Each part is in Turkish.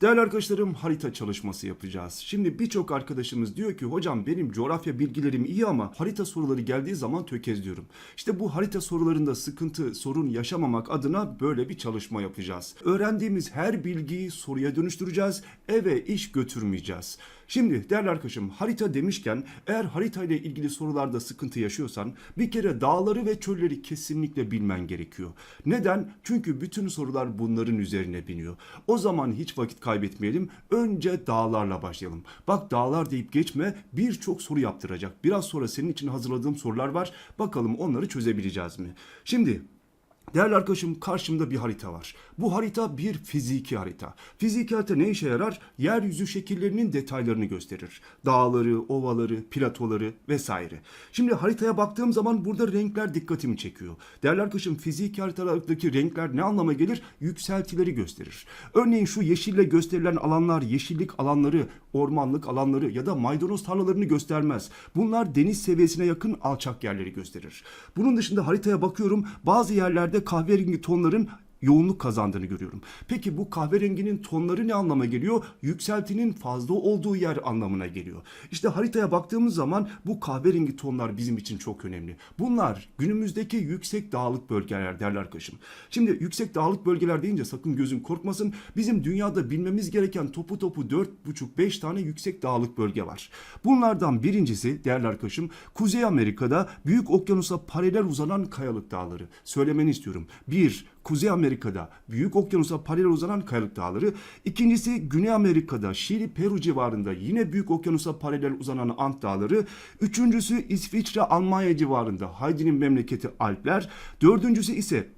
Değerli arkadaşlarım harita çalışması yapacağız. Şimdi birçok arkadaşımız diyor ki hocam benim coğrafya bilgilerim iyi ama harita soruları geldiği zaman tökezliyorum. İşte bu harita sorularında sıkıntı, sorun yaşamamak adına böyle bir çalışma yapacağız. Öğrendiğimiz her bilgiyi soruya dönüştüreceğiz, eve iş götürmeyeceğiz. Şimdi değerli arkadaşım harita demişken eğer harita ile ilgili sorularda sıkıntı yaşıyorsan bir kere dağları ve çölleri kesinlikle bilmen gerekiyor. Neden? Çünkü bütün sorular bunların üzerine biniyor. O zaman hiç vakit kaybetmeyelim. Önce dağlarla başlayalım. Bak dağlar deyip geçme birçok soru yaptıracak. Biraz sonra senin için hazırladığım sorular var. Bakalım onları çözebileceğiz mi? Şimdi Değerli arkadaşım karşımda bir harita var. Bu harita bir fiziki harita. Fiziki harita ne işe yarar? Yeryüzü şekillerinin detaylarını gösterir. Dağları, ovaları, platoları vesaire. Şimdi haritaya baktığım zaman burada renkler dikkatimi çekiyor. Değerli arkadaşım fiziki haritalardaki renkler ne anlama gelir? Yükseltileri gösterir. Örneğin şu yeşille gösterilen alanlar yeşillik alanları, ormanlık alanları ya da maydanoz tarlalarını göstermez. Bunlar deniz seviyesine yakın alçak yerleri gösterir. Bunun dışında haritaya bakıyorum bazı yerlerde kahverengi tonların yoğunluk kazandığını görüyorum. Peki bu kahverenginin tonları ne anlama geliyor? Yükseltinin fazla olduğu yer anlamına geliyor. İşte haritaya baktığımız zaman bu kahverengi tonlar bizim için çok önemli. Bunlar günümüzdeki yüksek dağlık bölgeler değerli arkadaşım. Şimdi yüksek dağlık bölgeler deyince sakın gözün korkmasın. Bizim dünyada bilmemiz gereken topu topu 4,5-5 tane yüksek dağlık bölge var. Bunlardan birincisi değerli arkadaşım Kuzey Amerika'da Büyük Okyanus'a paralel uzanan kayalık dağları. Söylemeni istiyorum. Bir, Kuzey Amerika'da Büyük Okyanus'a paralel uzanan kayalık dağları. İkincisi Güney Amerika'da Şili, Peru civarında yine Büyük Okyanus'a paralel uzanan Ant Dağları. Üçüncüsü İsviçre, Almanya civarında Heidi'nin memleketi Alpler. Dördüncüsü ise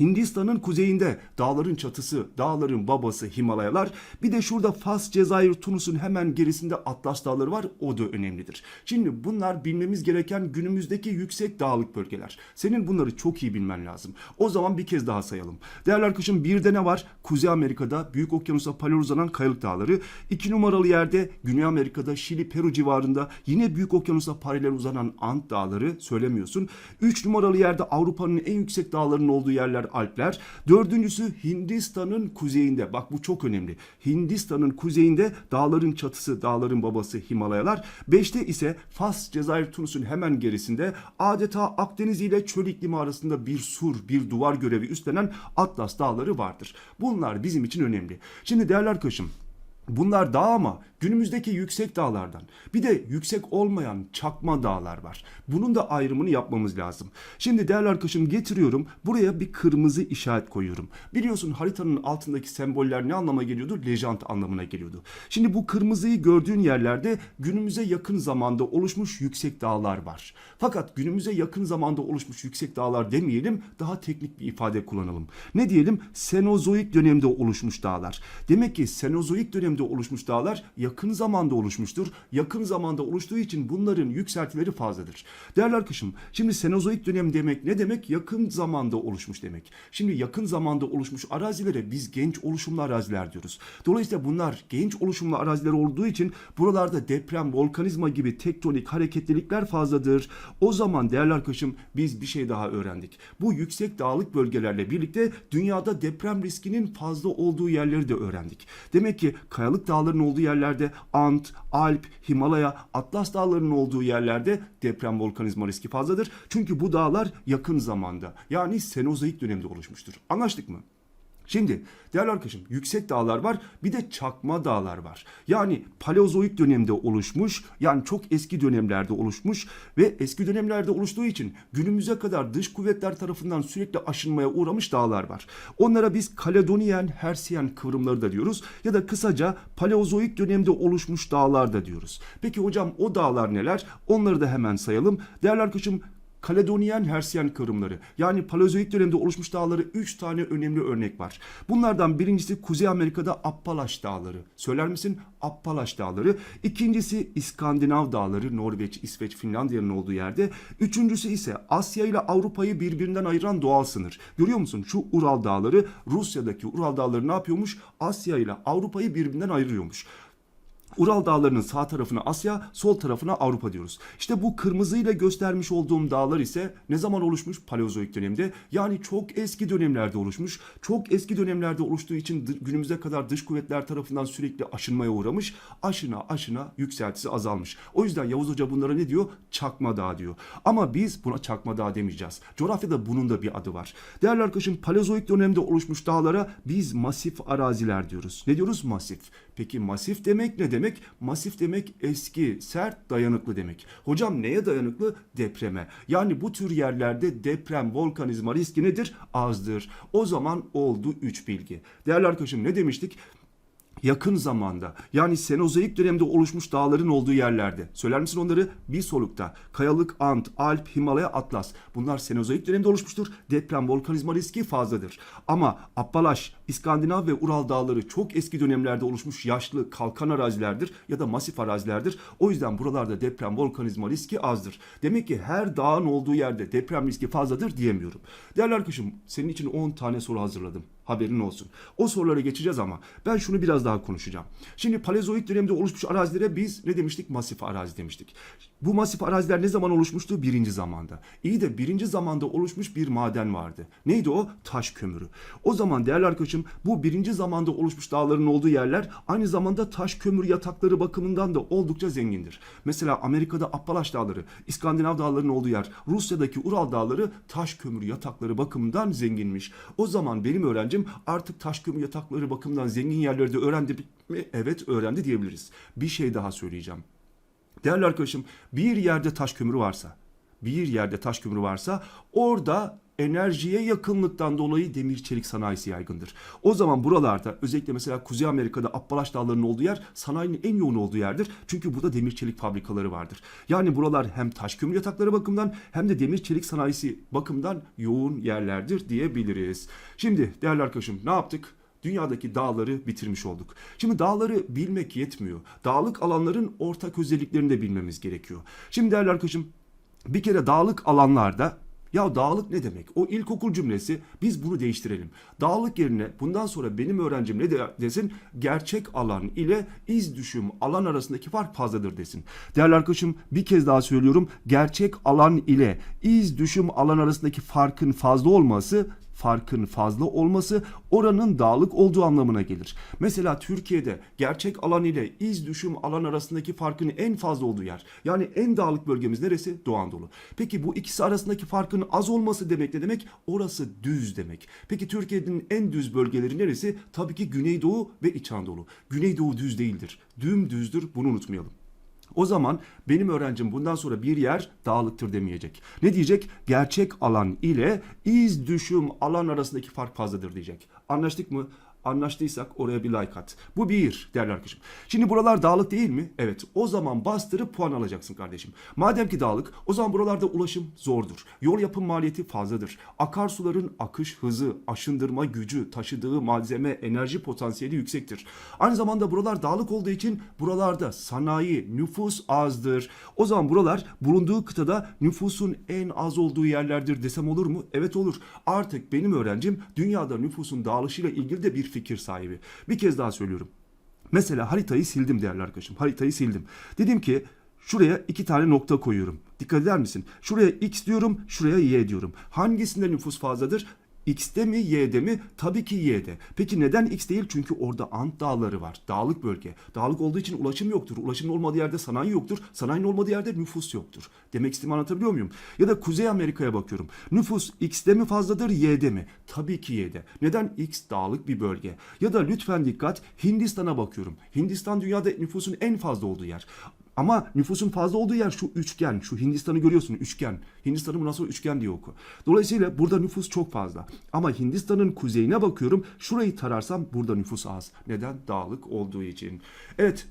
Hindistan'ın kuzeyinde dağların çatısı, dağların babası Himalayalar. Bir de şurada Fas, Cezayir, Tunus'un hemen gerisinde Atlas Dağları var. O da önemlidir. Şimdi bunlar bilmemiz gereken günümüzdeki yüksek dağlık bölgeler. Senin bunları çok iyi bilmen lazım. O zaman bir kez daha sayalım. Değerli arkadaşım bir de ne var? Kuzey Amerika'da Büyük Okyanus'a paralel uzanan kayalık dağları. İki numaralı yerde Güney Amerika'da Şili, Peru civarında yine Büyük Okyanus'a paralel uzanan Ant Dağları söylemiyorsun. Üç numaralı yerde Avrupa'nın en yüksek dağlarının olduğu yerler Alpler. Dördüncüsü Hindistan'ın kuzeyinde. Bak bu çok önemli. Hindistan'ın kuzeyinde dağların çatısı, dağların babası Himalayalar. Beşte ise Fas, Cezayir, Tunus'un hemen gerisinde adeta Akdeniz ile çöl iklimi arasında bir sur, bir duvar görevi üstlenen Atlas dağları vardır. Bunlar bizim için önemli. Şimdi değerli arkadaşım Bunlar dağ ama günümüzdeki yüksek dağlardan. Bir de yüksek olmayan çakma dağlar var. Bunun da ayrımını yapmamız lazım. Şimdi değerli arkadaşım getiriyorum. Buraya bir kırmızı işaret koyuyorum. Biliyorsun haritanın altındaki semboller ne anlama geliyordu? Lejant anlamına geliyordu. Şimdi bu kırmızıyı gördüğün yerlerde günümüze yakın zamanda oluşmuş yüksek dağlar var. Fakat günümüze yakın zamanda oluşmuş yüksek dağlar demeyelim, daha teknik bir ifade kullanalım. Ne diyelim? Senozoik dönemde oluşmuş dağlar. Demek ki Senozoik dönemde oluşmuş dağlar yakın zamanda oluşmuştur. Yakın zamanda oluştuğu için bunların yükseltileri fazladır. Değerli arkadaşım, şimdi Senozoik dönem demek ne demek? Yakın zamanda oluşmuş demek. Şimdi yakın zamanda oluşmuş arazilere biz genç oluşumlu araziler diyoruz. Dolayısıyla bunlar genç oluşumlu araziler olduğu için buralarda deprem, volkanizma gibi tektonik hareketlilikler fazladır. O zaman değerli arkadaşım biz bir şey daha öğrendik. Bu yüksek dağlık bölgelerle birlikte dünyada deprem riskinin fazla olduğu yerleri de öğrendik. Demek ki kayalık dağların olduğu yerlerde Ant, Alp, Himalaya, Atlas dağlarının olduğu yerlerde deprem volkanizma riski fazladır. Çünkü bu dağlar yakın zamanda yani Senozoik dönemde oluşmuştur. Anlaştık mı? Şimdi değerli arkadaşım yüksek dağlar var bir de çakma dağlar var. Yani paleozoik dönemde oluşmuş yani çok eski dönemlerde oluşmuş ve eski dönemlerde oluştuğu için günümüze kadar dış kuvvetler tarafından sürekli aşınmaya uğramış dağlar var. Onlara biz Kaledoniyen, Hersiyen kıvrımları da diyoruz ya da kısaca paleozoik dönemde oluşmuş dağlar da diyoruz. Peki hocam o dağlar neler? Onları da hemen sayalım. Değerli arkadaşım Kaledoniyen Hersiyen kıvrımları yani Paleozoik dönemde oluşmuş dağları 3 tane önemli örnek var. Bunlardan birincisi Kuzey Amerika'da Appalaş Dağları. Söyler misin? Appalaş Dağları. İkincisi İskandinav Dağları Norveç, İsveç, Finlandiya'nın olduğu yerde. Üçüncüsü ise Asya ile Avrupa'yı birbirinden ayıran doğal sınır. Görüyor musun? Şu Ural Dağları Rusya'daki Ural Dağları ne yapıyormuş? Asya ile Avrupa'yı birbirinden ayırıyormuş. Ural Dağları'nın sağ tarafına Asya, sol tarafına Avrupa diyoruz. İşte bu kırmızıyla göstermiş olduğum dağlar ise ne zaman oluşmuş? Paleozoik dönemde. Yani çok eski dönemlerde oluşmuş. Çok eski dönemlerde oluştuğu için günümüze kadar dış kuvvetler tarafından sürekli aşınmaya uğramış. Aşına aşına yükseltisi azalmış. O yüzden Yavuz Hoca bunlara ne diyor? Çakma dağ diyor. Ama biz buna çakma dağ demeyeceğiz. Coğrafyada bunun da bir adı var. Değerli arkadaşım Paleozoik dönemde oluşmuş dağlara biz masif araziler diyoruz. Ne diyoruz? Masif. Peki masif demek ne demek? Masif demek eski, sert, dayanıklı demek. Hocam neye dayanıklı? Depreme. Yani bu tür yerlerde deprem, volkanizma riski nedir? Azdır. O zaman oldu 3 bilgi. Değerli arkadaşım ne demiştik? Yakın zamanda yani Senozoik dönemde oluşmuş dağların olduğu yerlerde. Söyler misin onları? Bir solukta. Kayalık, Ant, Alp, Himalaya, Atlas. Bunlar Senozoik dönemde oluşmuştur. Deprem, volkanizma riski fazladır. Ama Appalaş, İskandinav ve Ural dağları çok eski dönemlerde oluşmuş yaşlı kalkan arazilerdir ya da masif arazilerdir. O yüzden buralarda deprem, volkanizma riski azdır. Demek ki her dağın olduğu yerde deprem riski fazladır diyemiyorum. Değerli arkadaşım senin için 10 tane soru hazırladım. Haberin olsun. O sorulara geçeceğiz ama ben şunu biraz daha konuşacağım. Şimdi Paleozoik dönemde oluşmuş arazilere biz ne demiştik? Masif arazi demiştik. Bu masif araziler ne zaman oluşmuştu? Birinci zamanda. İyi de birinci zamanda oluşmuş bir maden vardı. Neydi o? Taş kömürü. O zaman değerli arkadaşım bu birinci zamanda oluşmuş dağların olduğu yerler aynı zamanda taş kömür yatakları bakımından da oldukça zengindir. Mesela Amerika'da Appalaş dağları, İskandinav dağlarının olduğu yer, Rusya'daki Ural dağları taş kömür yatakları bakımından zenginmiş. O zaman benim öğrencim artık taş kömür yatakları bakımından zengin yerleri de öğrendi mi? Evet öğrendi diyebiliriz. Bir şey daha söyleyeceğim. Değerli arkadaşım bir yerde taş kömürü varsa, bir yerde taş kömürü varsa orada enerjiye yakınlıktan dolayı demir çelik sanayisi yaygındır. O zaman buralarda özellikle mesela Kuzey Amerika'da Appalaş Dağları'nın olduğu yer sanayinin en yoğun olduğu yerdir. Çünkü burada demir çelik fabrikaları vardır. Yani buralar hem taş kömür yatakları bakımından hem de demir çelik sanayisi bakımından yoğun yerlerdir diyebiliriz. Şimdi değerli arkadaşım ne yaptık? Dünyadaki dağları bitirmiş olduk. Şimdi dağları bilmek yetmiyor. Dağlık alanların ortak özelliklerini de bilmemiz gerekiyor. Şimdi değerli arkadaşım bir kere dağlık alanlarda ya dağlık ne demek? O ilkokul cümlesi biz bunu değiştirelim. Dağlık yerine bundan sonra benim öğrencim ne de- desin? Gerçek alan ile iz düşüm alan arasındaki fark fazladır desin. Değerli arkadaşım bir kez daha söylüyorum. Gerçek alan ile iz düşüm alan arasındaki farkın fazla olması farkın fazla olması oranın dağlık olduğu anlamına gelir. Mesela Türkiye'de gerçek alan ile iz düşüm alan arasındaki farkın en fazla olduğu yer. Yani en dağlık bölgemiz neresi? Doğu Anadolu. Peki bu ikisi arasındaki farkın az olması demek ne demek? Orası düz demek. Peki Türkiye'nin en düz bölgeleri neresi? Tabii ki Güneydoğu ve İç Anadolu. Güneydoğu düz değildir. Dümdüzdür. Bunu unutmayalım. O zaman benim öğrencim bundan sonra bir yer dağlıktır demeyecek. Ne diyecek? Gerçek alan ile iz düşüm alan arasındaki fark fazladır diyecek. Anlaştık mı? Anlaştıysak oraya bir like at. Bu bir değerli arkadaşım. Şimdi buralar dağlık değil mi? Evet. O zaman bastırıp puan alacaksın kardeşim. Madem ki dağlık o zaman buralarda ulaşım zordur. Yol yapım maliyeti fazladır. Akarsuların akış hızı, aşındırma gücü, taşıdığı malzeme, enerji potansiyeli yüksektir. Aynı zamanda buralar dağlık olduğu için buralarda sanayi, nüfus azdır. O zaman buralar bulunduğu kıtada nüfusun en az olduğu yerlerdir desem olur mu? Evet olur. Artık benim öğrencim dünyada nüfusun dağılışıyla ilgili de bir fikir sahibi. Bir kez daha söylüyorum. Mesela haritayı sildim değerli arkadaşım. Haritayı sildim. Dedim ki şuraya iki tane nokta koyuyorum. Dikkat eder misin? Şuraya x diyorum, şuraya y diyorum. Hangisinde nüfus fazladır? X'te mi Y'de mi? Tabii ki Y'de. Peki neden X değil? Çünkü orada Ant dağları var. Dağlık bölge. Dağlık olduğu için ulaşım yoktur. Ulaşımın olmadığı yerde sanayi yoktur. Sanayinin olmadığı yerde nüfus yoktur. Demek istediğimi anlatabiliyor muyum? Ya da Kuzey Amerika'ya bakıyorum. Nüfus X'te mi fazladır Y'de mi? Tabii ki Y'de. Neden? X dağlık bir bölge. Ya da lütfen dikkat Hindistan'a bakıyorum. Hindistan dünyada nüfusun en fazla olduğu yer. Ama nüfusun fazla olduğu yer şu üçgen. Şu Hindistan'ı görüyorsun üçgen. Hindistan'ı bundan sonra üçgen diye oku. Dolayısıyla burada nüfus çok fazla. Ama Hindistan'ın kuzeyine bakıyorum. Şurayı tararsam burada nüfus az. Neden? Dağlık olduğu için. Evet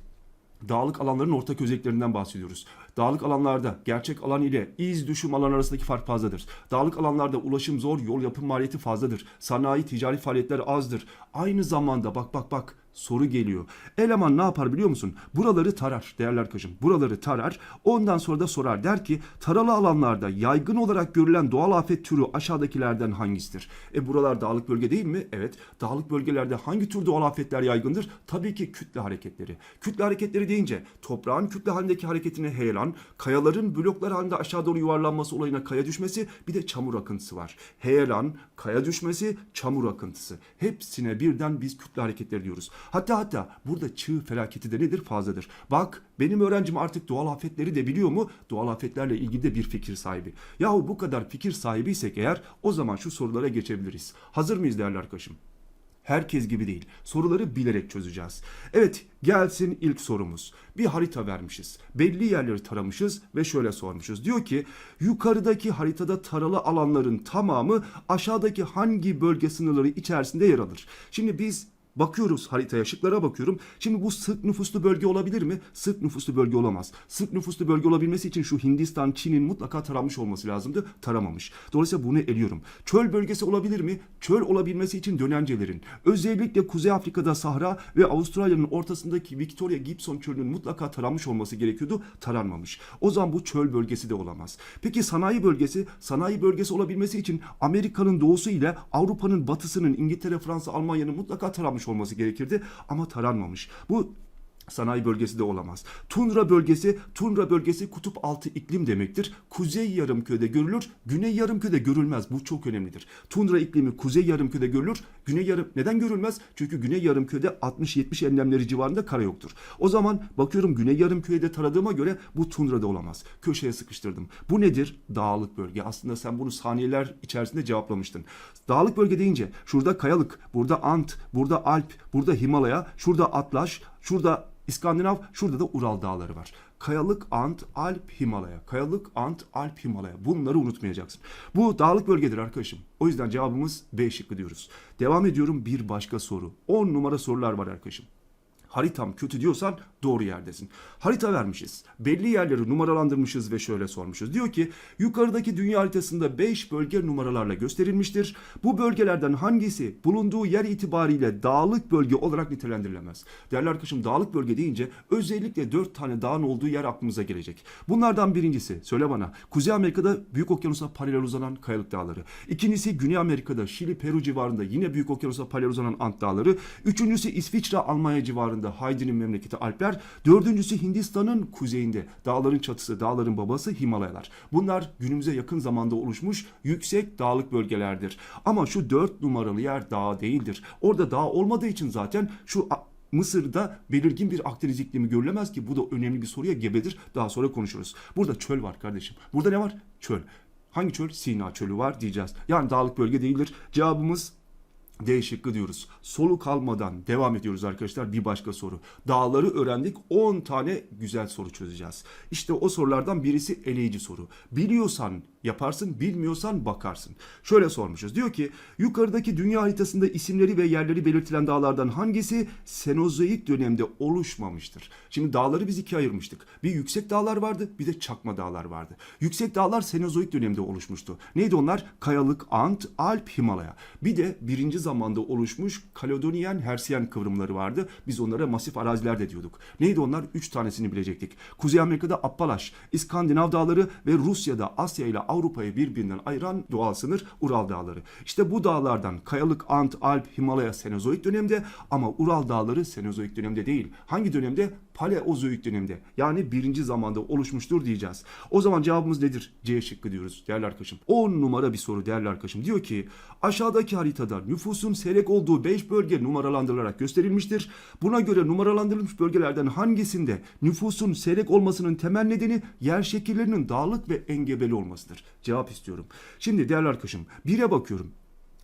dağlık alanların ortak özelliklerinden bahsediyoruz. Dağlık alanlarda gerçek alan ile iz düşüm alan arasındaki fark fazladır. Dağlık alanlarda ulaşım zor, yol yapım maliyeti fazladır. Sanayi, ticari faaliyetler azdır. Aynı zamanda bak bak bak soru geliyor. Eleman ne yapar biliyor musun? Buraları tarar değerli arkadaşım. Buraları tarar. Ondan sonra da sorar. Der ki taralı alanlarda yaygın olarak görülen doğal afet türü aşağıdakilerden hangisidir? E buralar dağlık bölge değil mi? Evet. Dağlık bölgelerde hangi tür doğal afetler yaygındır? Tabii ki kütle hareketleri. Kütle hareketleri deyince toprağın kütle halindeki hareketine heyelan, kayaların bloklar halinde aşağı doğru yuvarlanması olayına kaya düşmesi bir de çamur akıntısı var. Heyelan, kaya düşmesi, çamur akıntısı. Hepsine birden biz kütle hareketleri diyoruz. Hatta hatta burada çığ felaketi de nedir? Fazladır. Bak benim öğrencim artık doğal afetleri de biliyor mu? Doğal afetlerle ilgili de bir fikir sahibi. Yahu bu kadar fikir sahibiysek eğer o zaman şu sorulara geçebiliriz. Hazır mıyız değerli arkadaşım? Herkes gibi değil. Soruları bilerek çözeceğiz. Evet gelsin ilk sorumuz. Bir harita vermişiz. Belli yerleri taramışız ve şöyle sormuşuz. Diyor ki yukarıdaki haritada taralı alanların tamamı aşağıdaki hangi bölge sınırları içerisinde yer alır? Şimdi biz Bakıyoruz haritaya, şıklara bakıyorum. Şimdi bu sık nüfuslu bölge olabilir mi? Sık nüfuslu bölge olamaz. Sık nüfuslu bölge olabilmesi için şu Hindistan, Çin'in mutlaka taranmış olması lazımdı. Taramamış. Dolayısıyla bunu eliyorum. Çöl bölgesi olabilir mi? Çöl olabilmesi için dönencelerin, özellikle Kuzey Afrika'da Sahra ve Avustralya'nın ortasındaki Victoria Gibson çölünün mutlaka taranmış olması gerekiyordu. Taranmamış. O zaman bu çöl bölgesi de olamaz. Peki sanayi bölgesi? Sanayi bölgesi olabilmesi için Amerika'nın doğusu ile Avrupa'nın batısının İngiltere, Fransa, Almanya'nın mutlaka taranmış olması gerekirdi ama taranmamış. Bu Sanayi bölgesi de olamaz. Tundra bölgesi, tundra bölgesi kutup altı iklim demektir. Kuzey yarımkürede görülür, güney yarımkürede görülmez. Bu çok önemlidir. Tundra iklimi kuzey yarımkürede görülür, güney yarım neden görülmez? Çünkü güney yarımkürede 60-70 enlemleri civarında kara yoktur. O zaman bakıyorum güney yarımkürede taradığıma göre bu tundrada olamaz. Köşeye sıkıştırdım. Bu nedir? Dağlık bölge. Aslında sen bunu saniyeler içerisinde cevaplamıştın. Dağlık bölge deyince şurada kayalık, burada Ant, burada Alp, burada Himalaya, şurada Atlas, şurada İskandinav, şurada da Ural Dağları var. Kayalık, Ant, Alp, Himalaya. Kayalık, Ant, Alp, Himalaya. Bunları unutmayacaksın. Bu dağlık bölgedir arkadaşım. O yüzden cevabımız B şıkkı diyoruz. Devam ediyorum bir başka soru. 10 numara sorular var arkadaşım. Haritam kötü diyorsan doğru yerdesin. Harita vermişiz. Belli yerleri numaralandırmışız ve şöyle sormuşuz. Diyor ki yukarıdaki dünya haritasında 5 bölge numaralarla gösterilmiştir. Bu bölgelerden hangisi bulunduğu yer itibariyle dağlık bölge olarak nitelendirilemez? Değerli arkadaşım dağlık bölge deyince özellikle 4 tane dağın olduğu yer aklımıza gelecek. Bunlardan birincisi söyle bana Kuzey Amerika'da Büyük Okyanus'a paralel uzanan kayalık dağları. İkincisi Güney Amerika'da Şili, Peru civarında yine Büyük Okyanus'a paralel uzanan Ant Dağları. Üçüncüsü İsviçre, Almanya civarında Haydi'nin memleketi Alpler. Dördüncüsü Hindistan'ın kuzeyinde dağların çatısı, dağların babası Himalayalar. Bunlar günümüze yakın zamanda oluşmuş yüksek dağlık bölgelerdir. Ama şu dört numaralı yer dağ değildir. Orada dağ olmadığı için zaten şu Mısır'da belirgin bir Akdeniz iklimi görülemez ki bu da önemli bir soruya gebedir. Daha sonra konuşuruz. Burada çöl var kardeşim. Burada ne var? Çöl. Hangi çöl? Sina çölü var diyeceğiz. Yani dağlık bölge değildir. Cevabımız D şıkkı diyoruz. Soluk almadan devam ediyoruz arkadaşlar. Bir başka soru. Dağları öğrendik. 10 tane güzel soru çözeceğiz. İşte o sorulardan birisi eleyici soru. Biliyorsan yaparsın, bilmiyorsan bakarsın. Şöyle sormuşuz. Diyor ki yukarıdaki dünya haritasında isimleri ve yerleri belirtilen dağlardan hangisi Senozoik dönemde oluşmamıştır? Şimdi dağları biz ikiye ayırmıştık. Bir yüksek dağlar vardı, bir de çakma dağlar vardı. Yüksek dağlar Senozoik dönemde oluşmuştu. Neydi onlar? Kayalık, Ant, Alp, Himalaya. Bir de birinci zamanda oluşmuş Kaledoniyen, Hersiyen kıvrımları vardı. Biz onlara masif araziler de diyorduk. Neydi onlar? Üç tanesini bilecektik. Kuzey Amerika'da Appalaş, İskandinav dağları ve Rusya'da Asya ile Avrupa'yı birbirinden ayıran doğal sınır Ural Dağları. İşte bu dağlardan Kayalık, Ant, Alp, Himalaya Senozoik dönemde ama Ural Dağları Senozoik dönemde değil. Hangi dönemde? Paleozoik dönemde. Yani birinci zamanda oluşmuştur diyeceğiz. O zaman cevabımız nedir? C şıkkı diyoruz değerli arkadaşım. 10 numara bir soru değerli arkadaşım. Diyor ki aşağıdaki haritada nüfusun seyrek olduğu 5 bölge numaralandırılarak gösterilmiştir. Buna göre numaralandırılmış bölgelerden hangisinde nüfusun seyrek olmasının temel nedeni yer şekillerinin dağlık ve engebeli olmasıdır? Cevap istiyorum. Şimdi değerli arkadaşım bire bakıyorum.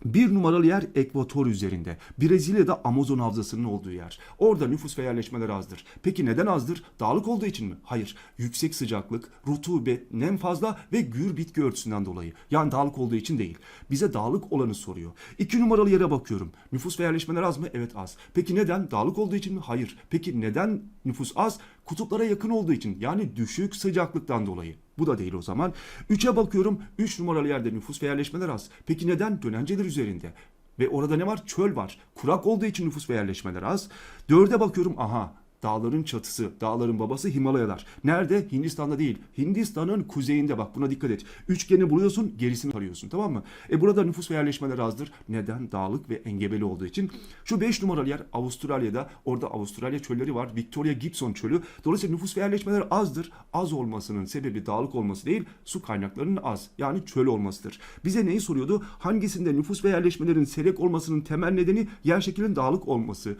Bir numaralı yer ekvator üzerinde. Brezilya'da Amazon havzasının olduğu yer. Orada nüfus ve yerleşmeler azdır. Peki neden azdır? Dağlık olduğu için mi? Hayır. Yüksek sıcaklık, rutubet, nem fazla ve gür bitki örtüsünden dolayı. Yani dağlık olduğu için değil. Bize dağlık olanı soruyor. İki numaralı yere bakıyorum. Nüfus ve yerleşmeler az mı? Evet az. Peki neden? Dağlık olduğu için mi? Hayır. Peki neden nüfus az? Kutuplara yakın olduğu için. Yani düşük sıcaklıktan dolayı. Bu da değil o zaman. 3'e bakıyorum. 3 numaralı yerde nüfus ve yerleşmeler az. Peki neden? Dönenceler üzerinde. Ve orada ne var? Çöl var. Kurak olduğu için nüfus ve yerleşmeler az. Dörde bakıyorum aha Dağların çatısı, dağların babası Himalayalar. Nerede? Hindistan'da değil. Hindistan'ın kuzeyinde bak buna dikkat et. Üçgeni buluyorsun, gerisini arıyorsun tamam mı? E burada nüfus ve yerleşmeler azdır. Neden? Dağlık ve engebeli olduğu için. Şu 5 numaralı yer Avustralya'da. Orada Avustralya çölleri var. Victoria Gibson çölü. Dolayısıyla nüfus ve yerleşmeler azdır. Az olmasının sebebi dağlık olması değil, su kaynaklarının az. Yani çöl olmasıdır. Bize neyi soruyordu? Hangisinde nüfus ve yerleşmelerin seyrek olmasının temel nedeni yer şeklinin dağlık olması.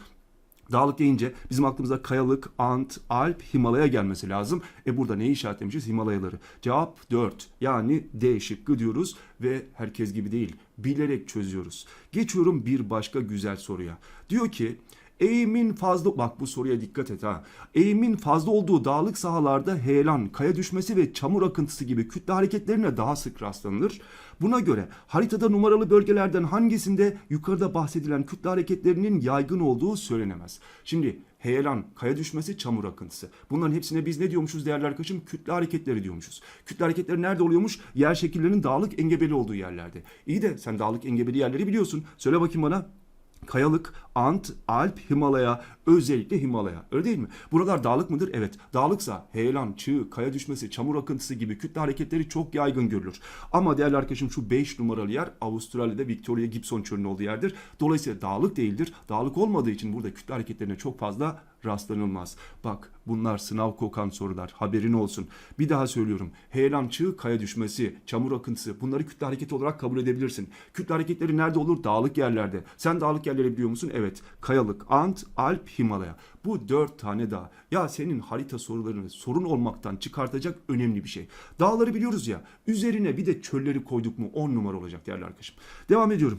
Dağlık deyince bizim aklımıza kayalık, ant, alp, Himalaya gelmesi lazım. E burada neyi işaretlemişiz? Himalayaları. Cevap 4. Yani D şıkkı diyoruz ve herkes gibi değil. Bilerek çözüyoruz. Geçiyorum bir başka güzel soruya. Diyor ki Eğimin fazla bak bu soruya dikkat et ha. Eğimin fazla olduğu dağlık sahalarda heyelan, kaya düşmesi ve çamur akıntısı gibi kütle hareketlerine daha sık rastlanılır. Buna göre haritada numaralı bölgelerden hangisinde yukarıda bahsedilen kütle hareketlerinin yaygın olduğu söylenemez. Şimdi heyelan, kaya düşmesi, çamur akıntısı. Bunların hepsine biz ne diyormuşuz değerli arkadaşım? Kütle hareketleri diyormuşuz. Kütle hareketleri nerede oluyormuş? Yer şekillerinin dağlık engebeli olduğu yerlerde. İyi de sen dağlık engebeli yerleri biliyorsun. Söyle bakayım bana. Kayalık, Ant, Alp, Himalaya, özellikle Himalaya. Öyle değil mi? Buralar dağlık mıdır? Evet. Dağlıksa heyelan, çığ, kaya düşmesi, çamur akıntısı gibi kütle hareketleri çok yaygın görülür. Ama değerli arkadaşım şu 5 numaralı yer Avustralya'da Victoria Gibson çölünün olduğu yerdir. Dolayısıyla dağlık değildir. Dağlık olmadığı için burada kütle hareketlerine çok fazla rastlanılmaz. Bak bunlar sınav kokan sorular. Haberin olsun. Bir daha söylüyorum. Heyelan çığ, kaya düşmesi, çamur akıntısı bunları kütle hareketi olarak kabul edebilirsin. Kütle hareketleri nerede olur? Dağlık yerlerde. Sen dağlık yerleri biliyor musun? Evet. Kayalık, Ant, Alp, Himalaya. Bu dört tane dağ. Ya senin harita sorularını sorun olmaktan çıkartacak önemli bir şey. Dağları biliyoruz ya. Üzerine bir de çölleri koyduk mu 10 numara olacak değerli arkadaşım. Devam ediyorum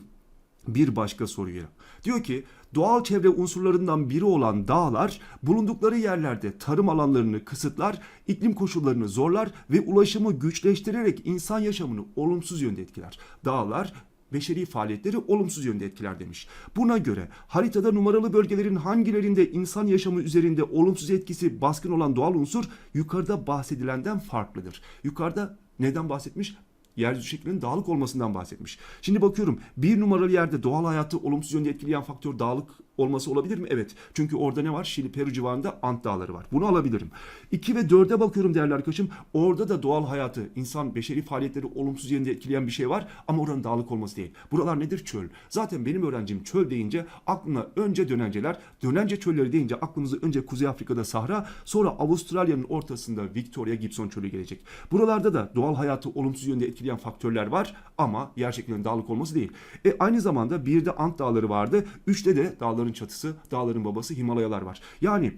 bir başka soruya. Diyor ki doğal çevre unsurlarından biri olan dağlar bulundukları yerlerde tarım alanlarını kısıtlar, iklim koşullarını zorlar ve ulaşımı güçleştirerek insan yaşamını olumsuz yönde etkiler. Dağlar beşeri faaliyetleri olumsuz yönde etkiler demiş. Buna göre haritada numaralı bölgelerin hangilerinde insan yaşamı üzerinde olumsuz etkisi baskın olan doğal unsur yukarıda bahsedilenden farklıdır. Yukarıda neden bahsetmiş? yeryüzü şeklinin dağlık olmasından bahsetmiş. Şimdi bakıyorum bir numaralı yerde doğal hayatı olumsuz yönde etkileyen faktör dağlık olması olabilir mi? Evet. Çünkü orada ne var? Şili, Peru civarında Ant dağları var. Bunu alabilirim. 2 ve 4'e bakıyorum değerli arkadaşım. Orada da doğal hayatı, insan, beşeri faaliyetleri olumsuz yönde etkileyen bir şey var ama oranın dağlık olması değil. Buralar nedir? Çöl. Zaten benim öğrencim çöl deyince aklına önce dönenceler, dönence çölleri deyince aklımıza önce Kuzey Afrika'da Sahra, sonra Avustralya'nın ortasında Victoria Gibson çölü gelecek. Buralarda da doğal hayatı olumsuz yönde etkileyen faktörler var ama yer şeklinin dağlık olması değil. E, aynı zamanda bir de Ant dağları vardı. Üçte de dağların çatısı, dağların babası Himalayalar var. Yani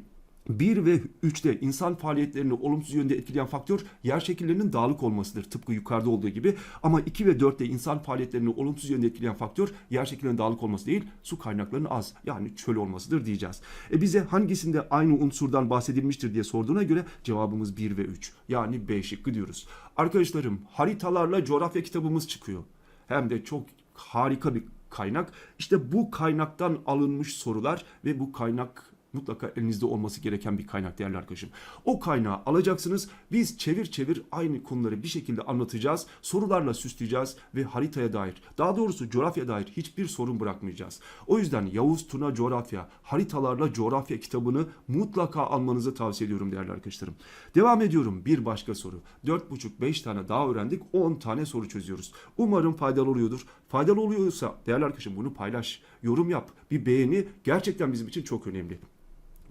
1 ve 3'te insan faaliyetlerini olumsuz yönde etkileyen faktör yer şekillerinin dağlık olmasıdır. Tıpkı yukarıda olduğu gibi. Ama 2 ve 4'te insan faaliyetlerini olumsuz yönde etkileyen faktör yer şekillerinin dağlık olması değil, su kaynaklarının az yani çöl olmasıdır diyeceğiz. E bize hangisinde aynı unsurdan bahsedilmiştir diye sorduğuna göre cevabımız 1 ve 3. Yani B şıkkı diyoruz. Arkadaşlarım haritalarla coğrafya kitabımız çıkıyor. Hem de çok harika bir kaynak. İşte bu kaynaktan alınmış sorular ve bu kaynak mutlaka elinizde olması gereken bir kaynak değerli arkadaşım. O kaynağı alacaksınız. Biz çevir çevir aynı konuları bir şekilde anlatacağız. Sorularla süsleyeceğiz ve haritaya dair, daha doğrusu coğrafya dair hiçbir sorun bırakmayacağız. O yüzden Yavuz Tuna Coğrafya, haritalarla coğrafya kitabını mutlaka almanızı tavsiye ediyorum değerli arkadaşlarım. Devam ediyorum bir başka soru. 4,5-5 tane daha öğrendik. 10 tane soru çözüyoruz. Umarım faydalı oluyordur. Faydalı oluyorsa değerli arkadaşım bunu paylaş, yorum yap, bir beğeni gerçekten bizim için çok önemli.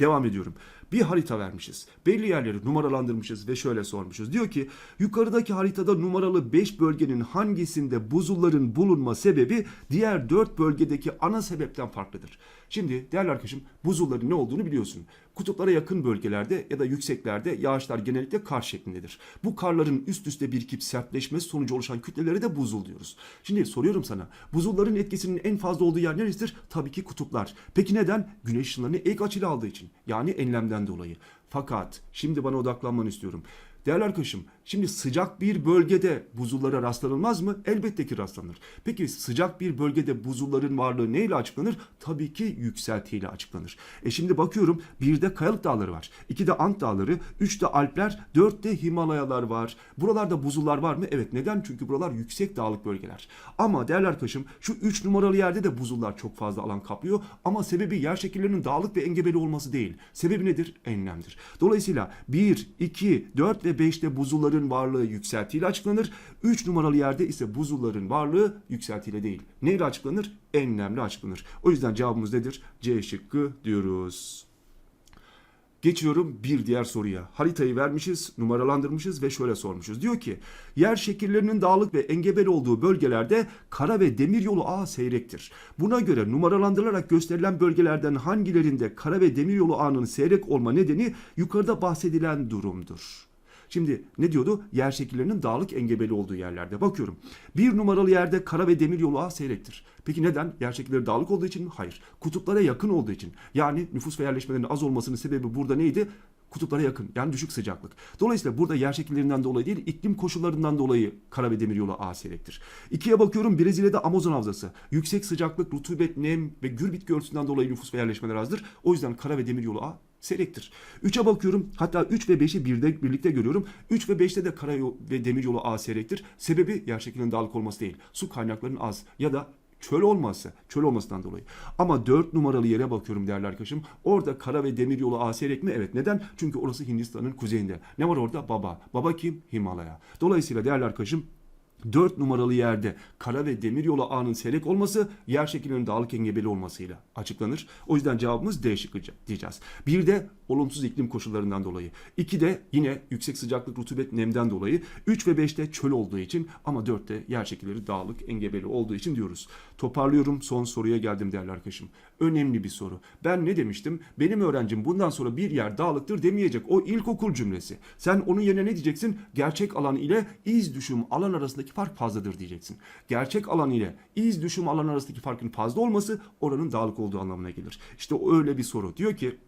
Devam ediyorum. Bir harita vermişiz. Belli yerleri numaralandırmışız ve şöyle sormuşuz. Diyor ki yukarıdaki haritada numaralı 5 bölgenin hangisinde buzulların bulunma sebebi diğer 4 bölgedeki ana sebepten farklıdır. Şimdi değerli arkadaşım buzulların ne olduğunu biliyorsun. Kutuplara yakın bölgelerde ya da yükseklerde yağışlar genellikle kar şeklindedir. Bu karların üst üste birikip sertleşmesi sonucu oluşan kütlelere de buzul diyoruz. Şimdi soruyorum sana buzulların etkisinin en fazla olduğu yer neresidir? Tabii ki kutuplar. Peki neden? Güneş ışınlarını ilk açıyla aldığı için. Yani enlemden dolayı. Fakat şimdi bana odaklanmanı istiyorum. Değerli arkadaşım, şimdi sıcak bir bölgede buzullara rastlanılmaz mı? Elbette ki rastlanır. Peki sıcak bir bölgede buzulların varlığı neyle açıklanır? Tabii ki yükseltiyle açıklanır. E şimdi bakıyorum, birde Kayalık Dağları var, ikide Ant Dağları, üçte Alpler, dörtte Himalayalar var. Buralarda buzullar var mı? Evet. Neden? Çünkü buralar yüksek dağlık bölgeler. Ama değerli arkadaşım, şu 3 numaralı yerde de buzullar çok fazla alan kaplıyor. Ama sebebi yer şekillerinin dağlık ve engebeli olması değil. Sebebi nedir? Enlemdir. Dolayısıyla 1, 2, 4 ve 5'te buzulların varlığı yükseltiyle açıklanır. 3 numaralı yerde ise buzulların varlığı yükseltiyle değil. Neyle açıklanır? Enlemle açıklanır. O yüzden cevabımız nedir? C şıkkı diyoruz. Geçiyorum bir diğer soruya. Haritayı vermişiz, numaralandırmışız ve şöyle sormuşuz. Diyor ki, yer şekillerinin dağlık ve engebeli olduğu bölgelerde kara ve demir yolu ağı seyrektir. Buna göre numaralandırılarak gösterilen bölgelerden hangilerinde kara ve demir yolu ağının seyrek olma nedeni yukarıda bahsedilen durumdur. Şimdi ne diyordu? Yer şekillerinin dağlık engebeli olduğu yerlerde. Bakıyorum. Bir numaralı yerde kara ve demir yolu ağı seyrektir. Peki neden? Yer şekilleri dağlık olduğu için mi? Hayır. Kutuplara yakın olduğu için. Yani nüfus ve yerleşmelerin az olmasının sebebi burada neydi? Kutuplara yakın yani düşük sıcaklık. Dolayısıyla burada yer şekillerinden dolayı değil iklim koşullarından dolayı kara ve demir yolu ağı seyrektir. İkiye bakıyorum Brezilya'da Amazon havzası. Yüksek sıcaklık, rutubet, nem ve gür bitki örtüsünden dolayı nüfus ve yerleşmeler azdır. O yüzden kara ve demir yolu ağı seyrektir. 3'e bakıyorum hatta 3 ve 5'i birde, birlikte görüyorum. 3 ve 5'te de kara yo- ve demir yolu ağı seyrektir. Sebebi yer şeklinin dağılık olması değil. Su kaynaklarının az ya da çöl olması, çöl olmasından dolayı. Ama 4 numaralı yere bakıyorum değerli arkadaşım. Orada kara ve demir yolu seyrek mi? Evet. Neden? Çünkü orası Hindistan'ın kuzeyinde. Ne var orada? Baba. Baba kim? Himalaya. Dolayısıyla değerli arkadaşım 4 numaralı yerde kara ve demir yolu ağının seyrek olması yer şekillerinin dağlık engebeli olmasıyla açıklanır. O yüzden cevabımız D şıkkı diyeceğiz. Bir de olumsuz iklim koşullarından dolayı. İki de yine yüksek sıcaklık, rutubet, nemden dolayı. 3 ve 5'te çöl olduğu için ama 4'te yer şekilleri dağlık, engebeli olduğu için diyoruz. Toparlıyorum son soruya geldim değerli arkadaşım. Önemli bir soru. Ben ne demiştim? Benim öğrencim bundan sonra bir yer dağlıktır demeyecek. O ilkokul cümlesi. Sen onun yerine ne diyeceksin? Gerçek alan ile iz düşüm alan arasındaki fark fazladır diyeceksin. Gerçek alan ile iz düşüm alan arasındaki farkın fazla olması oranın dağlık olduğu anlamına gelir. İşte öyle bir soru. Diyor ki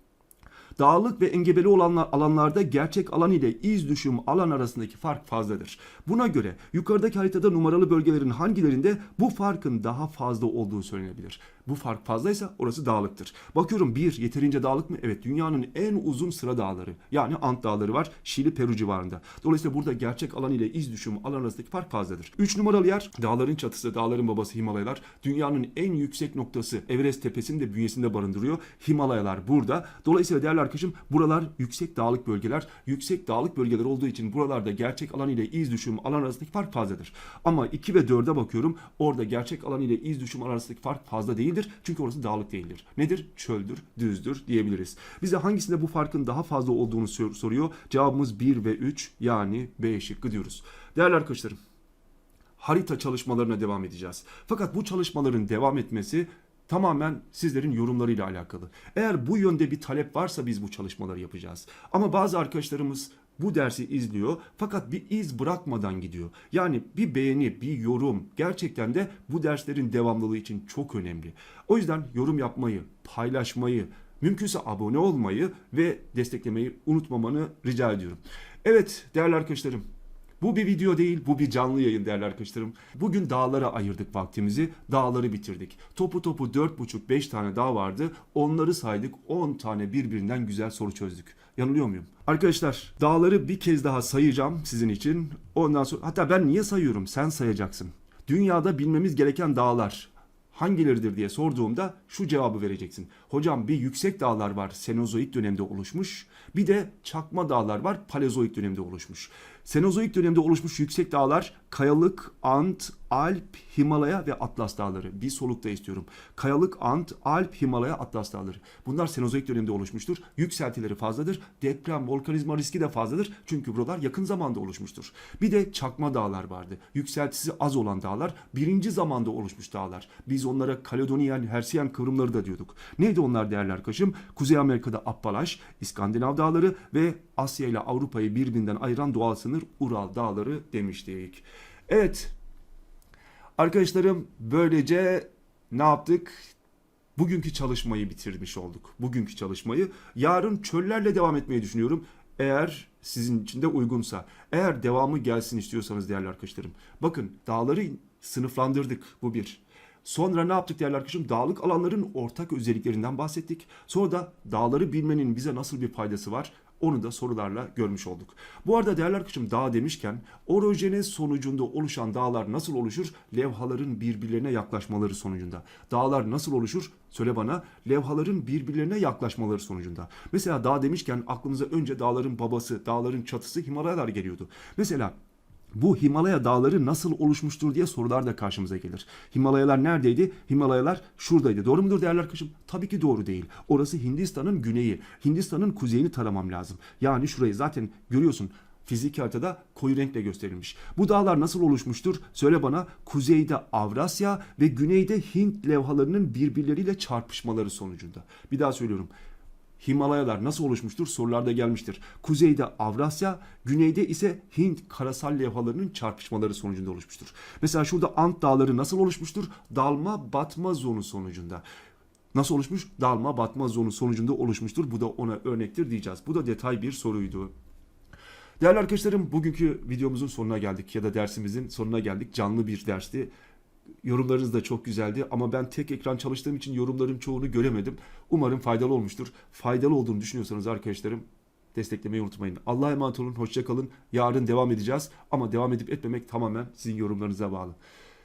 Dağlık ve engebeli olan alanlarda gerçek alan ile iz düşüm alan arasındaki fark fazladır. Buna göre yukarıdaki haritada numaralı bölgelerin hangilerinde bu farkın daha fazla olduğu söylenebilir. Bu fark fazlaysa orası dağlıktır. Bakıyorum bir yeterince dağlık mı? Evet dünyanın en uzun sıra dağları yani Ant dağları var Şili Peru civarında. Dolayısıyla burada gerçek alan ile iz düşüm alan arasındaki fark fazladır. 3 numaralı yer dağların çatısı, dağların babası Himalayalar. Dünyanın en yüksek noktası Everest tepesini de bünyesinde barındırıyor. Himalayalar burada. Dolayısıyla değerli arkadaşım buralar yüksek dağlık bölgeler. Yüksek dağlık bölgeler olduğu için buralarda gerçek alan ile iz düşüm alan arasındaki fark fazladır. Ama 2 ve 4'e bakıyorum. Orada gerçek alan ile iz düşüm alan arasındaki fark fazla değildir. Çünkü orası dağlık değildir. Nedir? Çöldür, düzdür diyebiliriz. Bize hangisinde bu farkın daha fazla olduğunu sor- soruyor. Cevabımız 1 ve 3 yani B şıkkı diyoruz. Değerli arkadaşlarım harita çalışmalarına devam edeceğiz. Fakat bu çalışmaların devam etmesi tamamen sizlerin yorumlarıyla alakalı. Eğer bu yönde bir talep varsa biz bu çalışmaları yapacağız. Ama bazı arkadaşlarımız bu dersi izliyor fakat bir iz bırakmadan gidiyor. Yani bir beğeni, bir yorum gerçekten de bu derslerin devamlılığı için çok önemli. O yüzden yorum yapmayı, paylaşmayı, mümkünse abone olmayı ve desteklemeyi unutmamanı rica ediyorum. Evet değerli arkadaşlarım bu bir video değil, bu bir canlı yayın değerli arkadaşlarım. Bugün dağlara ayırdık vaktimizi, dağları bitirdik. Topu topu 4,5-5 tane dağ vardı. Onları saydık, 10 tane birbirinden güzel soru çözdük. Yanılıyor muyum? Arkadaşlar dağları bir kez daha sayacağım sizin için. Ondan sonra hatta ben niye sayıyorum? Sen sayacaksın. Dünyada bilmemiz gereken dağlar hangileridir diye sorduğumda şu cevabı vereceksin. Hocam bir yüksek dağlar var Senozoik dönemde oluşmuş. Bir de çakma dağlar var Paleozoik dönemde oluşmuş. Senozoik dönemde oluşmuş yüksek dağlar Kayalık, Ant, Alp, Himalaya ve Atlas dağları. Bir solukta istiyorum. Kayalık, Ant, Alp, Himalaya, Atlas dağları. Bunlar Senozoik dönemde oluşmuştur. Yükseltileri fazladır. Deprem, volkanizma riski de fazladır. Çünkü buralar yakın zamanda oluşmuştur. Bir de çakma dağlar vardı. Yükseltisi az olan dağlar. Birinci zamanda oluşmuş dağlar. Biz onlara Kaledoniyen, Hersiyen kıvrımları da diyorduk. Neydi onlar değerli arkadaşım? Kuzey Amerika'da Appalaş, İskandinav dağları ve Asya ile Avrupa'yı birbirinden ayıran doğal sınır Ural dağları demiştik. Evet. Arkadaşlarım böylece ne yaptık? Bugünkü çalışmayı bitirmiş olduk. Bugünkü çalışmayı. Yarın çöllerle devam etmeyi düşünüyorum. Eğer sizin için de uygunsa, eğer devamı gelsin istiyorsanız değerli arkadaşlarım. Bakın dağları sınıflandırdık bu bir. Sonra ne yaptık değerli arkadaşım? Dağlık alanların ortak özelliklerinden bahsettik. Sonra da dağları bilmenin bize nasıl bir faydası var? Onu da sorularla görmüş olduk. Bu arada değerli arkadaşım dağ demişken orojenez sonucunda oluşan dağlar nasıl oluşur? Levhaların birbirlerine yaklaşmaları sonucunda. Dağlar nasıl oluşur? Söyle bana. Levhaların birbirlerine yaklaşmaları sonucunda. Mesela dağ demişken aklınıza önce dağların babası, dağların çatısı Himalayalar geliyordu. Mesela bu Himalaya dağları nasıl oluşmuştur diye sorular da karşımıza gelir. Himalayalar neredeydi? Himalayalar şuradaydı. Doğru mudur değerli arkadaşım? Tabii ki doğru değil. Orası Hindistan'ın güneyi. Hindistan'ın kuzeyini taramam lazım. Yani şurayı zaten görüyorsun. Fiziki haritada koyu renkle gösterilmiş. Bu dağlar nasıl oluşmuştur? Söyle bana. Kuzeyde Avrasya ve güneyde Hint levhalarının birbirleriyle çarpışmaları sonucunda. Bir daha söylüyorum. Himalayalar nasıl oluşmuştur? Sorularda gelmiştir. Kuzeyde Avrasya, güneyde ise Hint karasal levhalarının çarpışmaları sonucunda oluşmuştur. Mesela şurada Ant Dağları nasıl oluşmuştur? Dalma batma zonu sonucunda. Nasıl oluşmuş? Dalma batma zonu sonucunda oluşmuştur. Bu da ona örnektir diyeceğiz. Bu da detay bir soruydu. Değerli arkadaşlarım bugünkü videomuzun sonuna geldik ya da dersimizin sonuna geldik. Canlı bir dersti. Yorumlarınız da çok güzeldi ama ben tek ekran çalıştığım için yorumların çoğunu göremedim. Umarım faydalı olmuştur. Faydalı olduğunu düşünüyorsanız arkadaşlarım desteklemeyi unutmayın. Allah'a emanet olun, hoşça kalın. Yarın devam edeceğiz ama devam edip etmemek tamamen sizin yorumlarınıza bağlı.